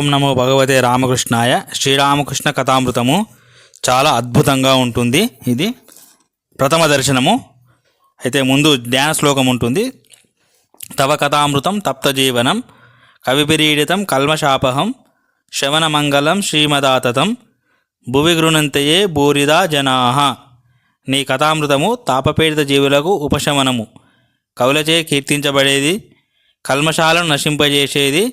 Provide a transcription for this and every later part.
ఓం నమో భగవతే రామకృష్ణాయ. శ్రీరామకృష్ణ కథామృతము చాలా అద్భుతంగా ఉంటుంది ఇది. ప్రథమ దర్శనము. అయితే ముందు ధ్యాన శ్లోకం ఉంటుంది. తవ కథామృతం తప్త జీవనం కవిపిరీడితం కల్మశాపహం శవనమంగళం శ్రీమదాతతం భువి గృణంతయే బూరిదా జనాహ. నీ కథామృతము తాపపీడిత జీవులకు ఉపశమనము. కవులచే కీర్తించబడేది కల్మశాలను నశింపజేసేది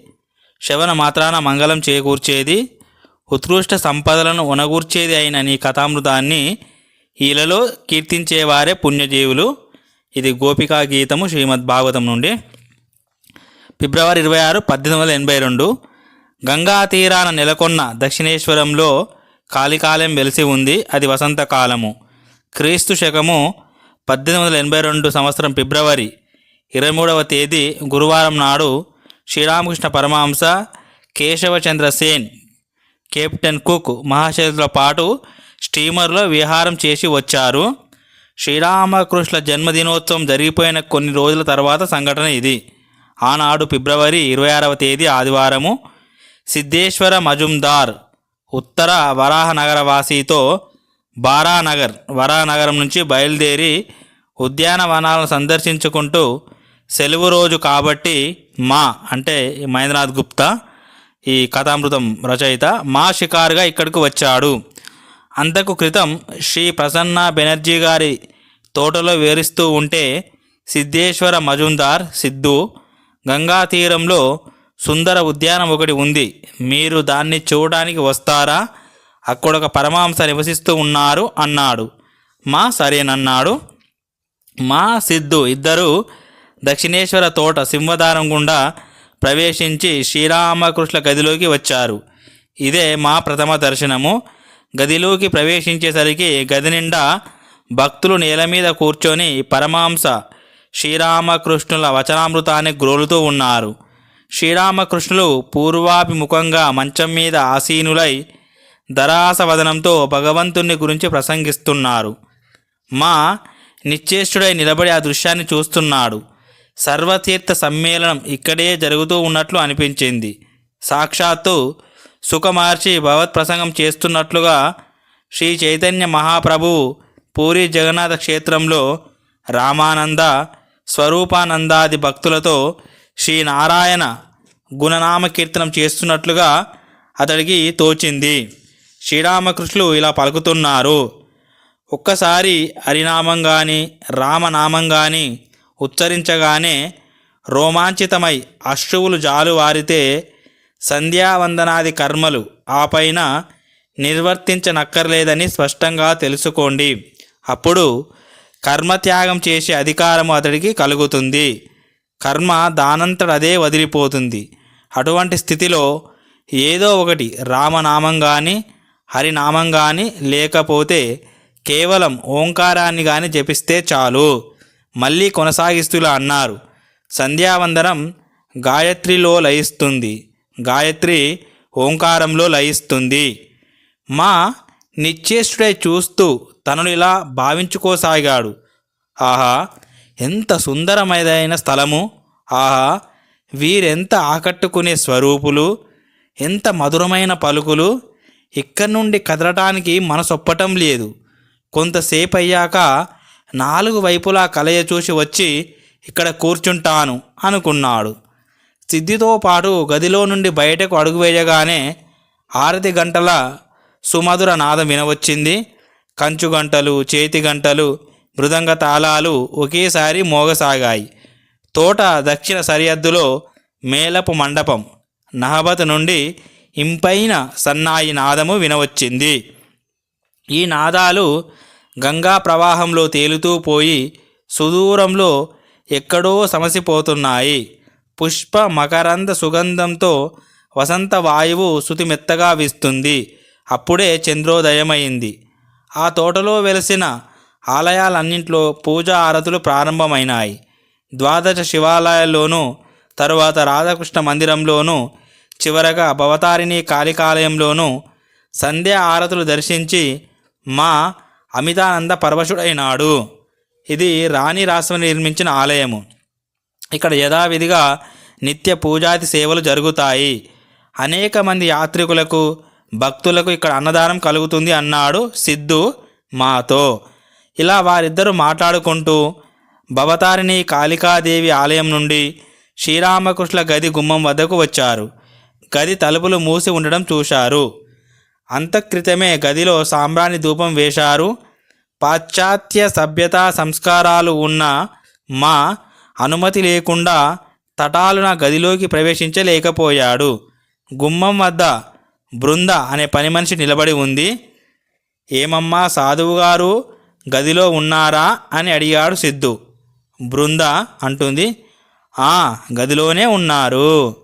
శవన మాత్రాన మంగళం చేకూర్చేది ఉత్కృష్ట సంపదలను ఉనగూర్చేది అయిన నీ కథామృతాన్ని ఈలలో కీర్తించేవారే పుణ్యజీవులు. ఇది గోపికా గీతము శ్రీమద్ భాగవతం నుండి. ఫిబ్రవరి ఇరవై ఆరు పద్దెనిమిది వందల ఎనభై రెండు. గంగా తీరాన నెలకొన్న దక్షిణేశ్వరంలో కాలికాలం వెలిసి ఉంది. అది వసంతకాలము క్రీస్తు శకము పద్దెనిమిది వందల ఎనభై రెండు సంవత్సరం ఫిబ్రవరి ఇరవై మూడవ తేదీ గురువారం నాడు శ్రీరామకృష్ణ పరమహంస కేశవచంద్ర సేన్ కెప్టెన్ కుక్ మహాశయులతో పాటు స్టీమర్లో విహారం చేసి వచ్చారు. శ్రీరామకృష్ణ జన్మదినోత్సవం జరిగిపోయిన కొన్ని రోజుల తర్వాత సంఘటన ఇది. ఆనాడు ఫిబ్రవరి ఇరవై ఆరవ తేదీ ఆదివారము. సిద్ధేశ్వర మజుందార్ ఉత్తర వరాహనగర వాసితో బారానగర్ వరానగరం నుంచి బయలుదేరి ఉద్యానవనాలను సందర్శించుకుంటూ సెలవు రోజు కాబట్టి మా అంటే మహేంద్రనాథ్ గుప్తా ఈ కథామృతం రచయిత మా షికారుగా ఇక్కడికి వచ్చాడు. అంతకు క్రితం శ్రీ ప్రసన్న బెనర్జీ గారి తోటలో వేరుస్తూ ఉంటే సిద్ధేశ్వర మజుందార్ సిద్ధు గంగా తీరంలో సుందర ఉద్యానం ఒకటి ఉంది. మీరు దాన్ని చూడడానికి వస్తారా? అక్కడ ఒక పరమాంస నివసిస్తూ ఉన్నారు అన్నాడు. మా సరేనన్నాడు. మా సిద్ధు ఇద్దరు దక్షిణేశ్వర తోట సింహదారం గుండా ప్రవేశించి శ్రీరామకృష్ణ గదిలోకి వచ్చారు. ఇదే మా ప్రథమ దర్శనము. గదిలోకి ప్రవేశించేసరికి గది నిండా భక్తులు నేల మీద కూర్చొని పరమాంస శ్రీరామకృష్ణుల వచనామృతాన్ని గ్రోలుతూ ఉన్నారు. శ్రీరామకృష్ణులు పూర్వాభిముఖంగా మంచం మీద ఆసీనులై దరాసవదనంతో భగవంతుని గురించి ప్రసంగిస్తున్నారు. మా నిశ్చేష్టుడై నిలబడి ఆ దృశ్యాన్ని చూస్తున్నాడు. సర్వతీర్థ సమ్మేళనం ఇక్కడే జరుగుతూ ఉన్నట్లు అనిపించింది. సాక్షాత్తు సుఖమార్చి భగవత్ ప్రసంగం చేస్తున్నట్లుగా శ్రీ చైతన్య మహాప్రభువు పూరి జగన్నాథ క్షేత్రంలో రామానంద స్వరూపానందాది భక్తులతో శ్రీ నారాయణ గుణనామ కీర్తనం చేస్తున్నట్లుగా అతడికి తోచింది. శ్రీరామకృష్ణులు ఇలా పలుకుతున్నారు. ఒక్కసారి హరినామం కానీ రామనామం కానీ ఉచ్చరించగానే రోమాంచితమై అశ్రువులు జాలువారితే సంధ్యావందనాది కర్మలు ఆ పైన నిర్వర్తించనక్కర్లేదని స్పష్టంగా తెలుసుకోండి. అప్పుడు కర్మత్యాగం చేసే అధికారము అతడికి కలుగుతుంది. కర్మ దానంతటదే వదిలిపోతుంది. అటువంటి స్థితిలో ఏదో ఒకటి రామనామం కానీ హరినామం కానీ లేకపోతే కేవలం ఓంకారాన్ని కానీ జపిస్తే చాలు. మళ్ళీ కొనసాగిస్తులా అన్నారు. సంధ్యావందనం గాయత్రిలో లయిస్తుంది. గాయత్రి ఓంకారంలో లయిస్తుంది. మా నిశ్చేష్టుడై చూస్తూ తనను ఇలా భావించుకోసాగాడు. ఆహా ఎంత సుందరమైన స్థలము. ఆహా వీరెంత ఆకట్టుకునే స్వరూపులు. ఎంత మధురమైన పలుకులు. ఇక్కడి నుండి కదలటానికి మనసొప్పటం లేదు. కొంతసేపు అయ్యాక నాలుగు వైపులా కలయ చూసి వచ్చి ఇక్కడ కూర్చుంటాను అనుకున్నాడు. సిద్ధితో పాటు గదిలో నుండి బయటకు అడుగు వేయగానే ఆరతి గంటల సుమధుర నాదం వినవచ్చింది. కంచు గంటలు చేతి గంటలు మృదంగ తాళాలు ఒకేసారి మోగసాగాయి. తోట దక్షిణ సరిహద్దులో మేలపు మండపం నహబత్ నుండి ఇంపైన సన్నాయి నాదము వినవచ్చింది. ఈ నాదాలు గంగా ప్రవాహంలో తేలుతూ పోయి సుదూరంలో ఎక్కడో సమసిపోతున్నాయి. పుష్ప మకరంద సుగంధంతో వసంత వాయువు శృతిమెత్తగా వీస్తుంది. అప్పుడే చంద్రోదయమైంది. ఆ తోటలో వెలసిన ఆలయాలన్నింటిలో పూజా ఆరతులు ప్రారంభమైనాయి. ద్వాదశ శివాలయాల్లోనూ తరువాత రాధాకృష్ణ మందిరంలోనూ చివరగా భవతారిణి కాళికాలయంలోనూ సంధ్యా ఆరతులు దర్శించి మా అమితానంద పరవశుడైనాడు. ఇది రాణి రాష్ట్రం నిర్మించిన ఆలయము. ఇక్కడ యథావిధిగా నిత్య పూజాది సేవలు జరుగుతాయి. అనేక మంది యాత్రికులకు భక్తులకు ఇక్కడ అన్నదానం కలుగుతుంది అన్నాడు సిద్ధు మాతో. ఇలా వారిద్దరూ మాట్లాడుకుంటూ భవతారిణి కాళికాదేవి ఆలయం నుండి శ్రీరామకృష్ణ గది గుమ్మం వద్దకు వచ్చారు. గది తలుపులు మూసి ఉండడం చూశారు. అంతక్రితమే గదిలో సాంబ్రాణి ధూపం వేశారు. పాశ్చాత్య సభ్యతా సంస్కారాలు ఉన్న మా అనుమతి లేకుండా తటాలున గదిలోకి ప్రవేశించలేకపోయాడు. గుమ్మం వద్ద బృంద అనే పని మనిషి నిలబడి ఉంది. ఏమమ్మా సాధువు గారు గదిలో ఉన్నారా అని అడిగాడు సిద్ధు. బృంద అంటుంది ఆ గదిలోనే ఉన్నారు.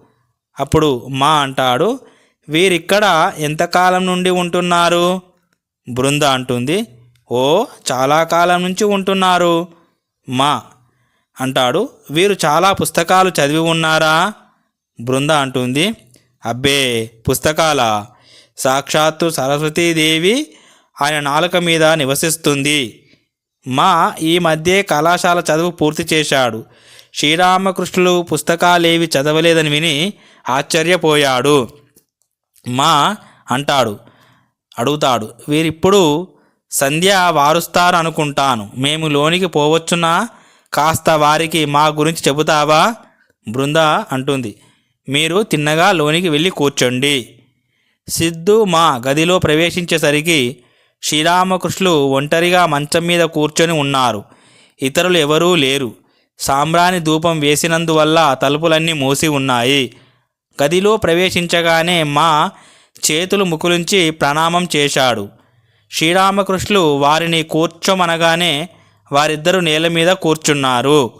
అప్పుడు మా అంటాడు వీరిక్కడ ఎంతకాలం నుండి ఉంటున్నారు? బృంద అంటుంది ఓ చాలా కాలం నుంచి ఉంటున్నారు. మా అంటాడు. వీరు చాలా పుస్తకాలు చదివి ఉన్నారా? బృంద అంటుంది. అబ్బే పుస్తకాల? సాక్షాత్తు సరస్వతీదేవి ఆయన నాలుక మీద నివసిస్తుంది. మా ఈ మధ్య కళాశాల చదువు పూర్తి చేశాడు. శ్రీరామకృష్ణులు పుస్తకాలేవి చదవలేదని విని ఆశ్చర్యపోయాడు. మా అంటాడు. అడుగుతాడు. వీరిప్పుడు సంధ్య వారుస్తారు అనుకుంటాను. మేము లోనికి పోవచ్చునా? కాస్త వారికి మా గురించి చెబుతావా? బృంద అంటుంది. మీరు తిన్నగా లోనికి వెళ్ళి కూర్చోండి. సిద్ధు మా గదిలో ప్రవేశించేసరికి శ్రీరామకృష్ణులు ఒంటరిగా మంచం మీద కూర్చొని ఉన్నారు. ఇతరులు ఎవరూ లేరు. సాంబ్రాణి ధూపం వేసినందువల్ల తలుపులన్నీ మూసి ఉన్నాయి. గదిలో ప్రవేశించగానే మా చేతులు ముకులించి ప్రణామం చేశాడు. శ్రీరామకృష్ణులు వారిని కూర్చోమనగానే వారిద్దరూ నేల మీద కూర్చున్నారు.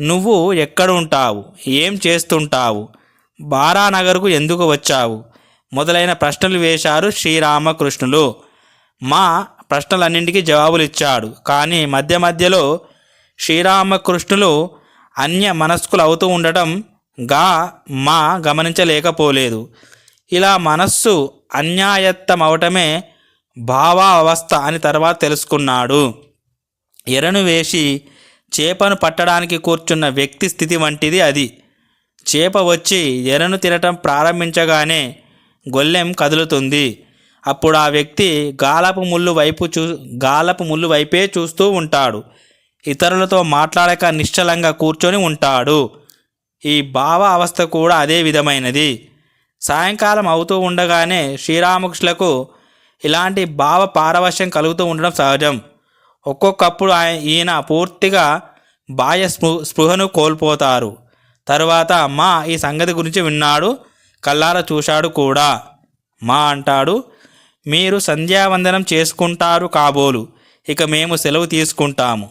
నువ్వు ఎక్కడ ఉంటావు ఏం చేస్తుంటావు? బారానగర్కు ఎందుకు వచ్చావు మొదలైన ప్రశ్నలు వేశారు శ్రీరామకృష్ణులు. మా ప్రశ్నలన్నింటికీ జవాబులు ఇచ్చాడు కానీ మధ్య మధ్యలో శ్రీరామకృష్ణులు అన్య మనస్కులు అవుతూ ఉండటం గా మా గమనించలేకపోలేదు. ఇలా మనస్సు అన్యాయత్తమవటమే భావావస్థ అని తర్వాత తెలుసుకున్నాడు. ఎరను వేసి చేపను పట్టడానికి కూర్చున్న వ్యక్తి స్థితి వంటిది అది. చేప వచ్చి ఎరను తినటం ప్రారంభించగానే గొల్లెం కదులుతుంది. అప్పుడు ఆ వ్యక్తి గాలపు ముళ్ళు వైపు చూ గాలపు ముళ్ళు వైపే చూస్తూ ఉంటాడు. ఇతరులతో మాట్లాడక నిశ్చలంగా కూర్చొని ఉంటాడు. ఈ భావ అవస్థ కూడా అదే విధమైనది. సాయంకాలం అవుతూ ఉండగానే శ్రీరామకృష్ణులకు ఇలాంటి భావ పారవశ్యం కలుగుతూ ఉండడం సహజం. ఒక్కొక్కప్పుడు ఆయన ఈయన పూర్తిగా బాహ్య స్పృ స్పృహను కోల్పోతారు. తరువాత మా ఈ సంగతి గురించి విన్నాడు కల్లార చూశాడు కూడా. మా అంటాడు మీరు సంధ్యావందనం చేసుకుంటారు కాబోలు ఇక మేము సెలవు తీసుకుంటాము.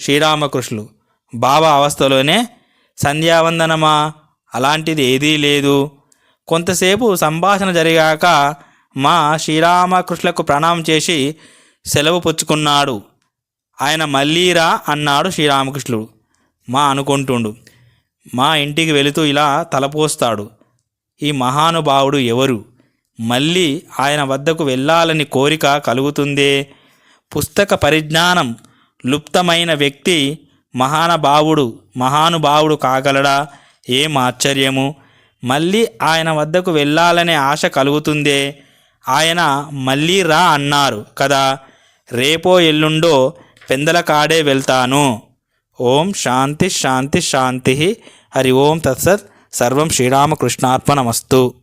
శ్రీరామకృష్ణులు బాబా అవస్థలోనే సంధ్యావందనమా? అలాంటిది ఏదీ లేదు. కొంతసేపు సంభాషణ జరిగాక మా శ్రీరామకృష్ణులకు ప్రణామం చేసి సెలవు పుచ్చుకున్నాడు. ఆయన మళ్ళీరా అన్నాడు శ్రీరామకృష్ణుడు. మా అనుకుంటుండు. మా ఇంటికి వెళుతూ ఇలా తలపోస్తాడు ఈ మహానుభావుడు ఎవరు? మళ్ళీ ఆయన వద్దకు వెళ్ళాలని కోరిక కలుగుతుందే? పుస్తక పరిజ్ఞానం లుప్తమైన వ్యక్తి మహానుభావుడు మహానుభావుడు కాగలడా? ఏం ఆశ్చర్యము? మళ్ళీ ఆయన వద్దకు వెళ్ళాలనే ఆశ కలుగుతుందే? ఆయన మళ్ళీ రా అన్నారు కదా రేపో ఎల్లుండో పెందలకాడే వెళ్తాను. ఓం శాంతి శాంతి శాంతి. హరి ఓం తత్సత్. సర్వం శ్రీరామకృష్ణార్పణమస్తు.